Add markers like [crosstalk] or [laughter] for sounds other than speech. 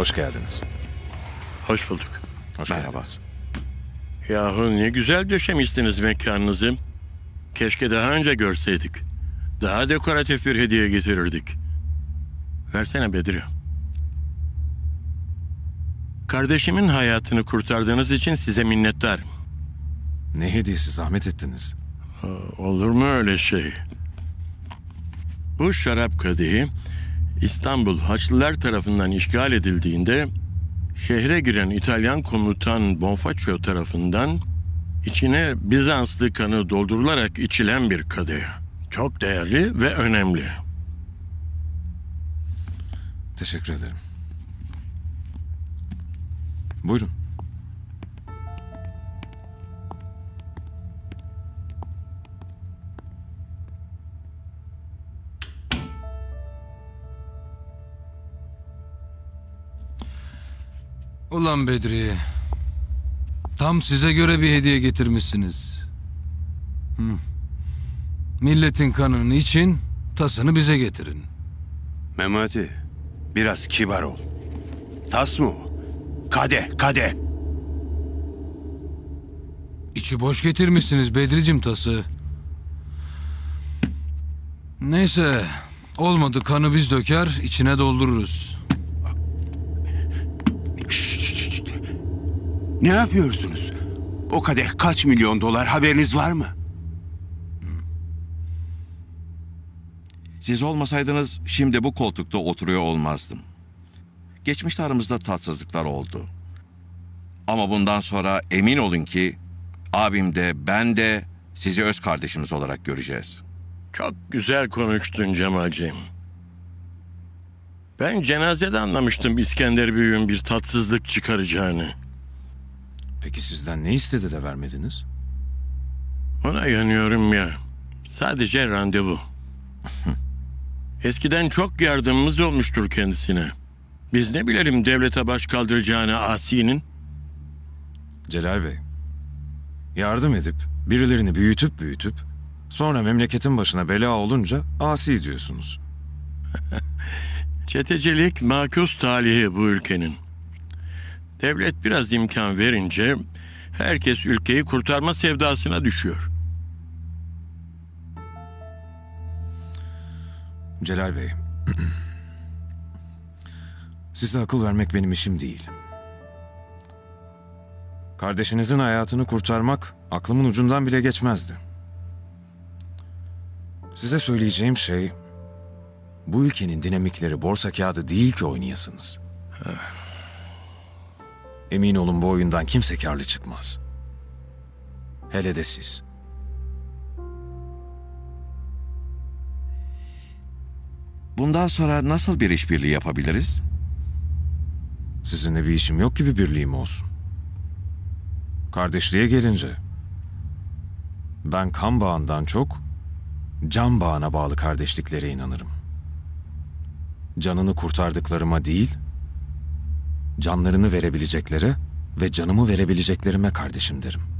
Hoş geldiniz. Hoş bulduk. Hoş Merhaba. geldiniz. Yahu ne güzel döşemişsiniz mekanınızı. Keşke daha önce görseydik. Daha dekoratif bir hediye getirirdik. Versene Bedri. Kardeşimin hayatını kurtardığınız için size minnettarım. Ne hediyesi zahmet ettiniz. Olur mu öyle şey? Bu şarap kadehi İstanbul Haçlılar tarafından işgal edildiğinde şehre giren İtalyan komutan Bonfaccio tarafından içine Bizanslı kanı doldurularak içilen bir kadeh. Çok değerli ve önemli. Teşekkür ederim. Buyurun. Ulan Bedri. Tam size göre bir hediye getirmişsiniz. Hı. Milletin kanını için tasını bize getirin. Memati, biraz kibar ol. Tas mı o? Kade, kade. İçi boş getirmişsiniz Bedricim tası. Neyse. Olmadı kanı biz döker içine doldururuz. Ne yapıyorsunuz? O kadeh kaç milyon dolar haberiniz var mı? Siz olmasaydınız şimdi bu koltukta oturuyor olmazdım. Geçmişte aramızda tatsızlıklar oldu. Ama bundan sonra emin olun ki abim de ben de sizi öz kardeşimiz olarak göreceğiz. Çok güzel konuştun Cemalciğim. Ben cenazede anlamıştım İskender Büyük'ün bir tatsızlık çıkaracağını. Peki sizden ne istedi de vermediniz? Ona yanıyorum ya. Sadece randevu. [laughs] Eskiden çok yardımımız olmuştur kendisine. Biz ne bilelim devlete baş kaldıracağını Asi'nin. Celal Bey. Yardım edip birilerini büyütüp büyütüp sonra memleketin başına bela olunca asi diyorsunuz. [laughs] Çetecilik makus talihi bu ülkenin. Devlet biraz imkan verince herkes ülkeyi kurtarma sevdasına düşüyor. Celal Bey. [clears throat] Size akıl vermek benim işim değil. Kardeşinizin hayatını kurtarmak aklımın ucundan bile geçmezdi. Size söyleyeceğim şey bu ülkenin dinamikleri borsa kağıdı değil ki oynayasınız. Emin olun bu oyundan kimse karlı çıkmaz. Hele de siz. Bundan sonra nasıl bir işbirliği yapabiliriz? Sizinle bir işim yok gibi birliğim olsun. Kardeşliğe gelince ben kan bağından çok can bağına bağlı kardeşliklere inanırım. Canını kurtardıklarıma değil, canlarını verebileceklere ve canımı verebileceklerime kardeşim derim.